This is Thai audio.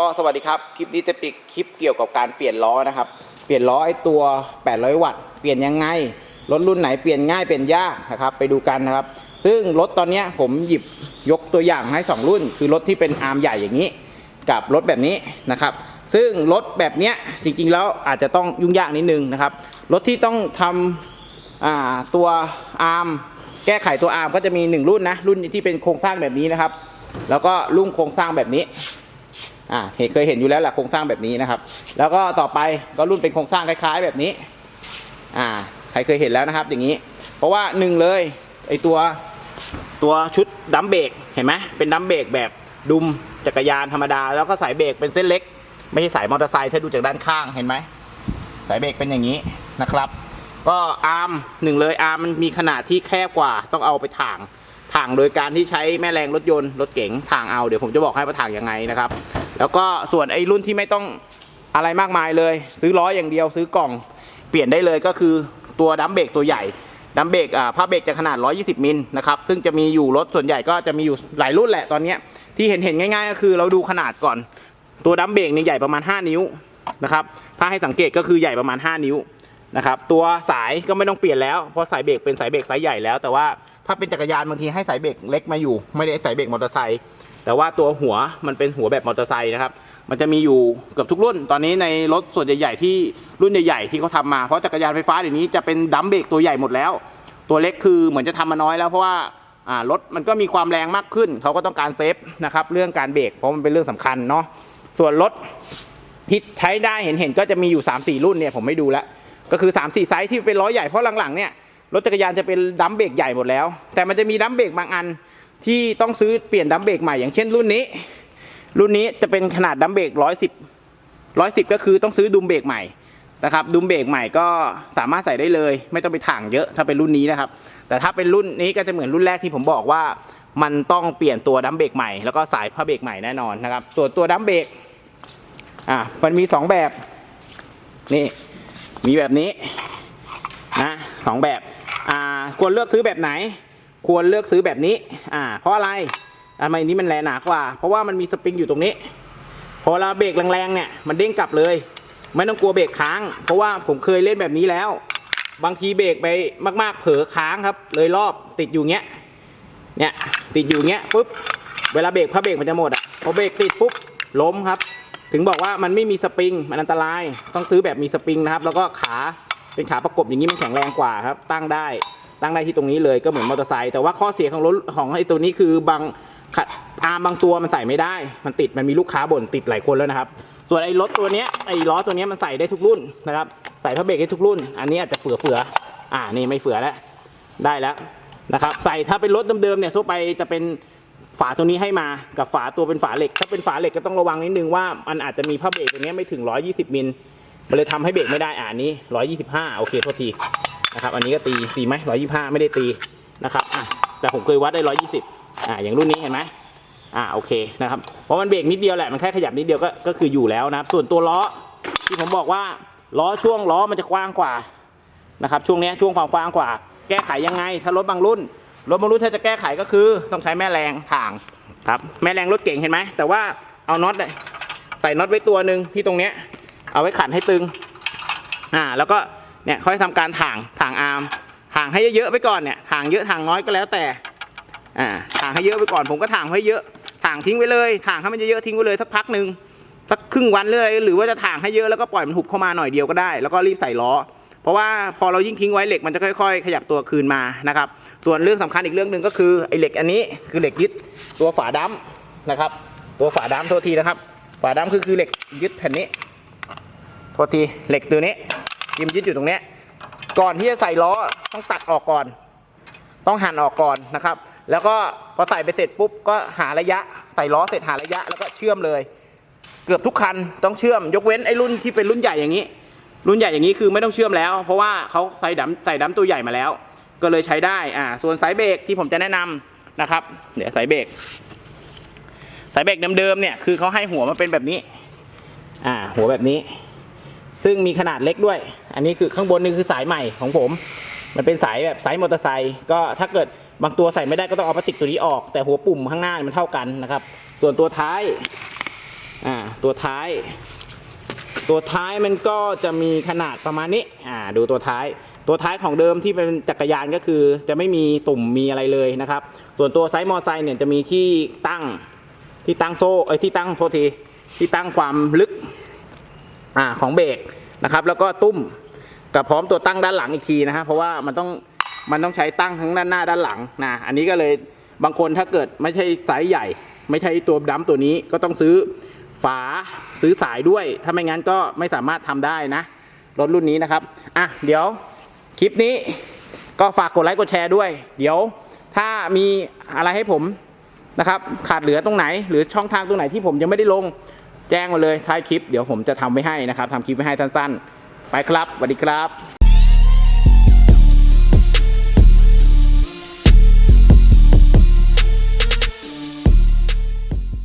ก็สวัสดีครับ คลิปนี้จะเป็นคลิปเกี่ยวกับการเปลี่ยนล้อนะครับ เปลี่ยนล้อไอ้ตัว 800 วัตต์ เปลี่ยนยังไง รถรุ่นไหนเปลี่ยนง่ายเปลี่ยนยากนะครับ ไปดูกันนะครับ ซึ่งรถตอนนี้ผมหยิบยกตัวอย่างให้ 2 รุ่น คือรถที่เป็นอาร์มใหญ่อย่างนี้ กับรถแบบนี้นะครับ ซึ่งรถแบบนี้จริงๆแล้วอาจจะต้องยุ่งยากนิดนึงนะครับ รถที่ต้องทำอ่าตัวอาร์มแก้ไขตัวอาร์มก็จะมี 1 รุ่นนะ รุ่นที่เป็นโครงสร้างแบบนี้นะครับ แล้วก็รุ่นโครงสร้างแบบนี้ อ่าเคยเห็นอยู่แล้วแหละโครงสร้างแบบนี้นะครับ แล้วก็ต่อไปก็รุ่นเป็นโครงสร้างคล้าย ๆ แบบนี้อ่าใครเคยเห็นแล้วนะครับ อย่างนี้ เพราะว่าหนึ่งเลยไอตัวตัวชุดดัมเบรกเห็นไหมเป็นดัมเบรกแบบดุมจักรยานธรรมดา แล้วก็สายเบรกเป็นเส้นเล็ก ไม่ใช่สายมอเตอร์ไซค์ถ้าดูจากด้านข้างเห็นไหมสายเบรกเป็นอย่างนี้นะครับ ก็อาร์มหนึ่งเลยอาร์มมันมีขนาดที่แคบกว่าต้องเอาไปถ่างถ่างโดยการที่ใช้แม่แรงรถยนต์รถเก๋งถ่างเอาเดี๋ยวผมจะบอกให้ว่าถ่างยังไงนะครับ แล้วก็ส่วนไอ้รุ่นที่ไม่ต้องอะไรมากมายเลย ซื้อล้ออย่างเดียวซื้อกล่องเปลี่ยนได้เลยก็คือตัวดัมเบรกตัวใหญ่ดัมเบรกอ่าผ้าเบรกจะขนาด 120 มิลนะครับซึ่งจะมีอยู่รถส่วนใหญ่ก็จะมีอยู่หลายรุ่นแหละตอนนี้ที่เห็นเห็นๆง่ายๆ ก็คือเราดูขนาดก่อน ตัวดัมเบรกเนี่ยใหญ่ประมาณ 5 นิ้วนะครับถ้าให้สังเกตก็คือใหญ่ประมาณ 5 นิ้วนะครับตัวสายก็ไม่ต้องเปลี่ยนแล้วเพราะสายเบรกเป็นสายเบรกไซส์ใหญ่แล้ว แต่ว่าถ้าเป็นจักรยานบางทีให้สายเบรกเล็กมาอยู่ ไม่ได้สายเบรกมอเตอร์ไซค์ แต่ว่าตัวหัวมันเป็นหัวแบบมอเตอร์ไซค์นะครับ มันจะมีอยู่เกือบทุกรุ่น ตอนนี้ในรถส่วนใหญ่ๆที่รุ่นใหญ่ๆที่เขาทำมา เพราะจักรยานไฟฟ้าเดี๋ยวนี้จะเป็นดัมเบรกตัวใหญ่หมดแล้ว ตัวเล็กคือเหมือนจะทำมาน้อยแล้วเพราะว่ารถมันก็มีความแรงมากขึ้น เขาก็ต้องการเซฟนะครับเรื่องการเบรกเพราะมันเป็นเรื่องสำคัญเนาะ ส่วนรถที่ใช้ได้เห็นเห็นๆก็จะมีอยู่ 3 4 รุ่นเนี่ยผมไม่ดูแล้ว ก็คือ 3 4 ไซส์ที่เป็นล้อใหญ่เพราะหลังๆเนี่ยรถจักรยานจะเป็นดัมเบรกใหญ่หมดแล้ว แต่มันจะมีดัมเบรกบางอัน ที่ต้องซื้อเปลี่ยนดัมเบรกใหม่อย่างเช่นรุ่นนี้ รุ่นนี้จะเป็นขนาดดัมเบรกร้อยสิบร้อยสิบก็คือต้องซื้อดุมเบรกใหม่นะครับดุมเบรกใหม่ก็สามารถใส่ได้เลย ไม่ต้องไปถ่างเยอะถ้าเป็นรุ่นนี้นะครับ แต่ถ้าเป็นรุ่นนี้ก็จะเหมือนรุ่นแรกที่ผมบอกว่า มันต้องเปลี่ยนตัวดัมเบรกใหม่แล้วก็สายผ้าเบรกใหม่แน่นอนนะครับตัวตัวดัมเบรกอะมันมีสองแบบนี่มีแบบนี้นะสองแบบอ่าควรเลือกซื้อแบบไหน ควรเลือกซื้อแบบนี้ อ่า เพราะอะไรทำไมนี้มันแรงหนากว่า เพราะว่ามันมีสปริงอยู่ตรงนี้ พอเราเบรกแรงๆเนี่ย มันเด้งกลับเลย ไม่ต้องกลัวเบรกค้าง เพราะว่าผมเคยเล่นแบบนี้แล้ว บางทีเบรกไปมาก ๆ เผลอค้างครับ เลยรอบติดอยู่เงี้ย เนี่ยติดอยู่เงี้ยปุ๊บ เวลาเบรกพอเบรกมันจะหมดอะ พอเบรกติดปุ๊บล้มครับ ถึงบอกว่ามันไม่มีสปริง มันอันตราย ต้องซื้อแบบมีสปริงนะครับ แล้วก็ขาเป็นขาประกบอย่างนี้มันแข็งแรงกว่าครับ ตั้งได้ ตั้งได้ที่ตรงนี้เลยก็เหมือนมอเตอร์ไซค์แต่ว่าข้อเสียของรถของไอ้ตัวนี้คือบางขัดอาร์มบางตัวมันใส่ไม่ได้ มันติดมันมีลูกค้าบ่นติดหลายคนแล้วนะครับ ส่วนไอ้รถตัวเนี้ยไอ้ล้อตัวเนี้ยมันใส่ได้ทุกรุ่นนะครับใส่พระเบรกได้ทุกรุ่น อันนี้อาจจะเฟือเฟืออ่านี่ไม่เฟือแล้วได้แล้วนะครับ ใส่ถ้าเป็นรถเดิมๆเนี่ยทั่วไปจะเป็นฝาตัวนี้ให้มากับฝาตัวเป็นฝาเหล็ก ถ้าเป็นฝาเหล็กก็ต้องระวังนิดนึงว่ามันอาจจะมีพระเบรกตัวนี้ไม่ถึง 120มิลมันเลยทำให้เบรกไม่ได้อ่านี้ 125 โอเคโทษที นะครับ อันนี้ก็ตีตีไหม125ไม่ได้ตีนะครับอะแต่ผมเคยวัดได้120อ่าอย่างรุ่นนี้เห็นไหมอ่าโอเคนะครับเพราะมันเบรกนิดเดียวแหละมันแค่ขยับนิดเดียวก็ก็คืออยู่แล้วนะครับ ส่วนตัวล้อที่ผมบอกว่าล้อช่วงล้อมันจะกว้างกว่านะครับช่วงนี้ช่วงความกว้างกว่า แก้ไขยังไง ถ้ารถบางรุ่นรถบางรุ่นถ้าจะแก้ไขก็คือต้องใช้แม่แรงถ่างครับแม่แรงรถเก่งเห็นไหมแต่ว่าเอาน็อตเนี่ยใส่น็อตไว้ตัวหนึ่งที่ตรงเนี้ยเอาไว้ขันให้ตึงอ่าแล้วก็ เนี่ยค่อยทำการถ่างถ่างอาร์มถ่างให้เยอะๆไปก่อนเนี่ยถ่างเยอะถ่างน้อยก็แล้วแต่อ่าถ่างให้เยอะไปก่อน ผมก็ถ่างให้เยอะถ่างทิ้งไว้เลยถ่างให้มันเยอะๆทิ้งไว้เลยสักพักหนึ่งสักครึ่งวันเลยหรือว่าจะถ่างให้เยอะแล้วก็ปล่อยมันหุบเข้ามาหน่อยเดียวก็ได้ แล้วก็รีบใส่ล้อ เพราะว่าพอเรายิ่งทิ้งไว้เหล็กมันจะค่อย ๆ ขยับตัวคืนมานะครับส่วนเรื่องสำคัญอีกเรื่องหนึ่งก็คือไอ้เหล็กอันนี้คือเหล็กยึดตัวฝาดั้มนะครับ ตัวฝาดั้มโทษทีนะครับ ฝาดั้มคือคือเหล็กยึดแผ่นนี้โทษทีเหล็กตัวนี้ ยิมยึดอยู่ตรงเนี้ยก่อนที่จะใส่ล้อต้องตัดออกก่อน ต้องหั่นออกก่อนนะครับ แล้วก็พอใส่ไปเสร็จปุ๊บก็หาระยะใส่ล้อเสร็จหาระยะแล้วก็เชื่อมเลย เกือบทุกคันต้องเชื่อม ยกเว้นไอ้รุ่นที่เป็นรุ่นใหญ่อย่างนี้ รุ่นใหญ่อย่างนี้คือไม่ต้องเชื่อมแล้ว เพราะว่าเขาใส่ดำใส่ดำตัวใหญ่มาแล้ว ก็เลยใช้ได้อ่าส่วนสายเบรกที่ผมจะแนะนำนะครับ เดี๋ยวสายเบรกสายเบรกเดิมๆเนี่ยคือเขาให้หัวมาเป็นแบบนี้ อ่า หัวแบบนี้ ซึ่งมีขนาดเล็กด้วย อันนี้คือข้างบนนี่คือสายใหม่ของผม มันเป็นสายแบบสายมอเตอร์ไซค์ก็ถ้าเกิดบางตัวใส่ไม่ได้ก็ต้องเอาพลาสติกตัวนี้ออก แต่หัวปุ่มข้างหน้ามันเท่ากันนะครับ ส่วนตัวท้ายอ่าตัวท้าย ตัวท้ายมันก็จะมีขนาดประมาณนี้อ่าดูตัวท้าย ตัวท้ายของเดิมที่เป็นจักรยานก็คือ จะไม่มีตุ่มมีอะไรเลยนะครับ ส่วนตัวไซส์มอไซค์เนี่ยจะมีที่ตั้งที่ตั้งโซ่เอ้ยที่ตั้งโทษทีที่ตั้งความลึก อ่าของเบรกนะครับ แล้วก็ตุ้มกับพร้อมตัวตั้งด้านหลังอีกทีนะฮะเพราะว่ามันต้องมันต้องใช้ตั้งทั้งด้านหน้าด้านหลังนะอันนี้ก็เลยบางคนถ้าเกิดไม่ใช่ไซส์ใหญ่ ไม่ใช่ตัวดัมตัวนี้ก็ต้องซื้อฝาซื้อสายด้วย ถ้าไม่งั้นก็ไม่สามารถทำได้นะรถรุ่นนี้นะครับอะเดี๋ยวคลิปนี้ก็ฝากกดไลค์กดแชร์ด้วย เดี๋ยวถ้ามีอะไรให้ผมนะครับขาดเหลือตรงไหน หรือช่องทางตรงไหนที่ผมยังไม่ได้ลง แจ้งมาเลยท้ายคลิปเดี๋ยวผมจะทำไว้ให้นะครับทำคลิปไว้ให้สั้นๆ ไปครับสวัสดีครับ